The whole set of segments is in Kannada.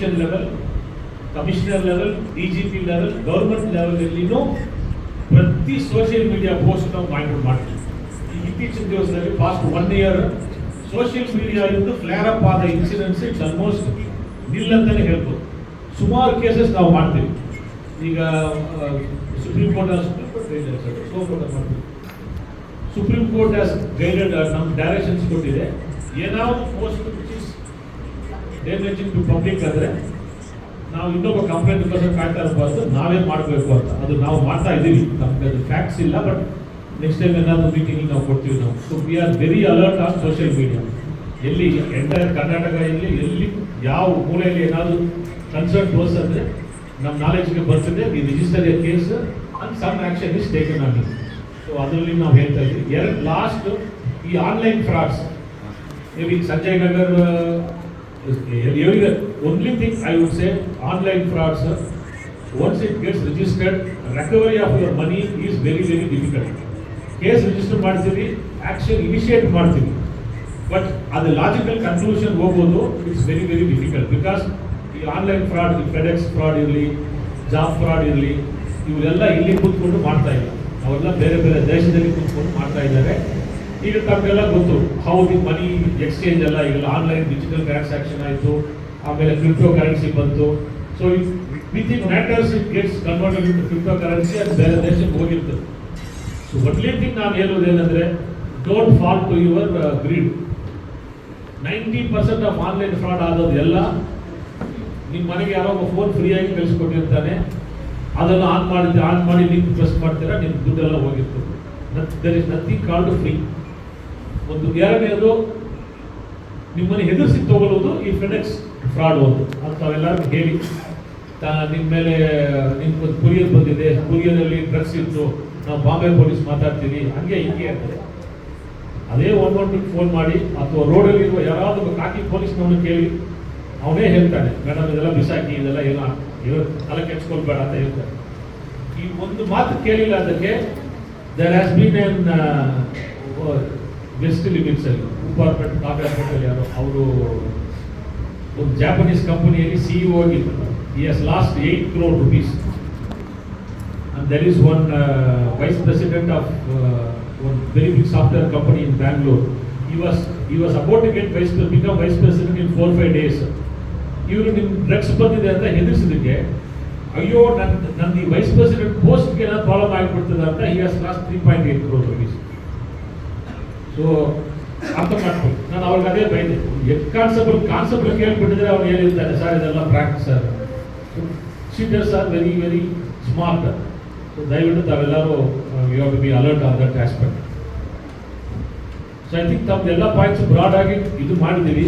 Division level commissioner level D G P level government ಲೆವೆಲಲ್ಲಿನೂ ಪ್ರತಿ ಸೋಷಿಯಲ್ ಮೀಡಿಯಾ ಪೋಸ್ಟ್ ನಾವು ಮಾನಿಟರ್ ಮಾಡ್ತೀವಿ. ಇತ್ತೀಚಿನ ದಿವಸದಲ್ಲಿ past one year social media ಇಂದು ಫ್ಲೇರ್ ಅಪ್ ಆದ ಇನ್ಸಿಡೆಂಟ್ಸ್ ಇಟ್ಸ್ ಆಲ್ಮೋಸ್ಟ್ ನಿಲ್ ಅಂತಲೇ ಹೇಳ್ಬೋದು. ಸುಮಾರು ಕೇಸಸ್ ನಾವು ಮಾಡ್ತೀವಿ. ಈಗ ಸುಪ್ರೀಂ ಕೋರ್ಟ್ ಮಾಡ್ತೀವಿ ಸುಪ್ರೀಂ ಕೋರ್ಟ್ ಆಸ್ ಗೈಡೆಡ್ ನಮ್ಮ ಡೈರೆಕ್ಷನ್ಸ್ ಕೊಟ್ಟಿದೆ. ಏನಾದ್ರು ಪೋಸ್ಟ್ ಡ್ಯಾಮೇಜಿಂಗ್ ಟು ಪಬ್ಲಿಕ್ ಆದರೆ ನಾವು ಇನ್ನೊಬ್ಬ ಕಂಪ್ಲೇಂಟ್ ಕಾಯ್ತಾ ಇರಬಾರ್ದು. ನಾವೇ ಮಾಡಬೇಕು ಅಂತ. ಅದು ನಾವು ಮಾಡ್ತಾ ಇದ್ದೀವಿ. ನಮಗೆ ಅದು ಫ್ಯಾಕ್ಟ್ಸ್ ಇಲ್ಲ ಬಟ್ ನೆಕ್ಸ್ಟ್ ಟೈಮ್ ಏನಾದರೂ ಮೀಟಿಂಗ್ ನಾವು ಕೊಡ್ತೀವಿ ನಾವು. So we are very alert on social media ಎಲ್ಲಿ ಎಂಟೈರ್ ಕರ್ನಾಟಕ ಎಲ್ಲಿ ಎಲ್ಲಿ ಯಾವ ಮೂಲೆಯಲ್ಲಿ ಏನಾದರೂ ಕನ್ಸರ್ನ್ ಟೋಸ್ ಅಂದರೆ ನಮ್ಮ ನಾಲೆಜ್ಗೆ ಬರ್ತದೆ. We register a case and some action is taken ಆಗಿ ಸೊ ಅದರಲ್ಲಿ ನಾವು ಹೇಳ್ತಾ ಇದ್ದೀವಿ. ಎರಡು ಲಾಸ್ಟ್ ಈ online frauds maybe Sanjay Nagar, uh, only thing I would say, online frauds, once it gets registered, recovery of your money is very, very difficult. Case register ಮಾಡ್ತೀವಿ ಆ್ಯಕ್ಷನ್ ಇನಿಷಿಯೇಟ್ ಮಾಡ್ತೀವಿ ಬಟ್ ಅದು ಲಾಜಿಕಲ್ ಕನ್ಕ್ಲೂಷನ್ ಹೋಗೋದು it's very very difficult because ಈ ಆನ್ಲೈನ್ ಫ್ರಾಡ್ ಫೆಡೆಕ್ಸ್ ಫ್ರಾಡ್ ಇರಲಿ ಜಾಬ್ ಫ್ರಾಡ್ ಇರಲಿ ಇವರೆಲ್ಲ ಇಲ್ಲಿ ಕೂತ್ಕೊಂಡು ಮಾಡ್ತಾ ಇಲ್ಲ. ಅವೆಲ್ಲ ಬೇರೆ ಬೇರೆ ದೇಶದಲ್ಲಿ ಕೂತ್ಕೊಂಡು ಮಾಡ್ತಾ ಇದ್ದಾರೆ. ಈಗ ತಮಗೆಲ್ಲ ಗೊತ್ತು ಹೌದು ಮನಿ ಎಕ್ಸ್ಚೇಂಜ್ ಎಲ್ಲ ಈಗ ಆನ್ಲೈನ್ ಡಿಜಿಟಲ್ ಟ್ರಾನ್ಸಾಕ್ಷನ್ ಆಯಿತು, ಆಮೇಲೆ ಕ್ರಿಪ್ಟೋ ಕರೆನ್ಸಿ ಬಂತು. So within matters it gets converted into crypto currency ಅದು ಬೇರೆ ದೇಶಕ್ಕೆ ಹೋಗಿರ್ತದೆ. ಸೊ ಒಟ್ಲಿ ಥಿಂಗ್ ನಾನು ಹೇಳೋದು ಏನಂದರೆ don't fall to your greed ninety percent of online fraud ಆದದ್ದು ಎಲ್ಲ ನಿಮ್ಮ ಮನೆಗೆ ಯಾರೋ ಒಬ್ಬ ಫೋನ್ ಫ್ರೀಯಾಗಿ ಕಳಿಸ್ಕೊಟ್ಟಿರ್ತಾನೆ ಅದನ್ನು ಆನ್ ಮಾಡಿದ್ರೆ ಆನ್ ಮಾಡಿ ಲಿಂಕ್ ಪ್ರೆಸ್ ಮಾಡ್ತೀರಾ ನಿಮ್ಮ ದುಡ್ಡೆಲ್ಲ ಹೋಗಿರ್ತದೆ. There is nothing called free ಒಂದು ಎರಡನೇದು ನಿಮ್ಮನ್ನು ಹೆದರಿಸಿ ತಗೊಳ್ಳೋದು ಈ ಫೆಡೆಕ್ಸ್ ಫ್ರಾಡ್ ಒಂದು. ಅಂತ ಅವೆಲ್ಲರೂ ಹೇಳಿ. ನಿಮ್ಮ ಮೇಲೆ ನಿಮ್ಗೊಂದು ಕುರಿಯರ್ ಬಂದಿದೆ. ಕುರಿಯರಲ್ಲಿ ಡ್ರಗ್ಸ್ ಇತ್ತು. ನಾವು ಬಾಂಬೆ ಪೊಲೀಸ್ ಮಾತಾಡ್ತೀವಿ. ಹಂಗೆ ಹಿಂಗೆ ಅಂತಾರೆ. ಅದೇ ಒನ್ ಒನ್ ಫೋನ್ ಮಾಡಿ, ಅಥವಾ ರೋಡಲ್ಲಿ ಇರುವ ಯಾರಾದರೂ ಕಾಕಿ ಪೊಲೀಸ್ನವನು ಕೇಳಿ, ಅವನೇ ಹೇಳ್ತಾನೆ, ಮೇಡಮ್, ಇದೆಲ್ಲ ಬಿಸಾಕಿ, ಇದೆಲ್ಲ ಏನೋ ಏನೋ ತಲೆ ಕೆಚ್ಕೊಳ್ಬೇಡ ಅಂತ ಹೇಳ್ತಾನೆ. ಈ ಒಂದು ಮಾತು ಕೇಳಿಲ್ಲ ಅದಕ್ಕೆ there has been in west limits ಅಲ್ಲಿ ಉಪಾರ್ಪೇಟ್ ಅಲ್ಲಿ ಯಾರು, ಅವರು ಒಂದು ಜಾಪನೀಸ್ ಕಂಪನಿಯಲ್ಲಿ ಸಿಇಒ ಆಗಿದ್ದರು. ಈ has lost eight crore rupees and there is one vice president of of very one very big software company in was was about to get vice, become vice president in four, five days. ಇವರು ನಿಮ್ಮ ಡ್ರಗ್ಸ್ ಬಂದಿದೆ ಅಂತ ಹೆದರಿಸಿದಕ್ಕೆ ಅಯ್ಯೋ ನನ್ನ ನನ್ನ ಈ ವೈಸ್ ಪ್ರೆಸಿಡೆಂಟ್ ಪೋಸ್ಟ್ಗೆ ಏನಾದ್ರು ಪ್ರಾಬ್ಲಮ್ ಆಗಿಬಿಡ್ತದೆ ಅಂತ ಈ has lost three point eight crore rupees so ಅರ್ಥ ಮಾಡ್ಕೊಳ್ಳಿ. ನಾನು ಅವ್ರಿಗೆ ಅದೇ ಬೈದೆ. ಕಾನ್ಸೆಪ್ಟ್ ಕಾನ್ಸೆಪ್ ಬಗ್ಗೆ ಕೇಳ್ಬಿಟ್ಟಿದ್ರೆ ಅವ್ರು ಹೇಳಿರ್ತಾರೆ, ಸರ್, ಇದೆಲ್ಲ practice sir. Cheaters are very very smart so ದಯವಿಟ್ಟು ತಾವೆಲ್ಲರೂ you to be alert on that aspect so I think ತಮ್ಮದೆಲ್ಲ ಎಲ್ಲ ಪಾಯಿಂಟ್ಸ್ ಬ್ರಾಡ್ ಆಗಿ ಇದು ಮಾಡಿದ್ದೀವಿ.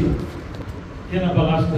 ಏನಪ್ಪ ಲಾಸ್ಟ್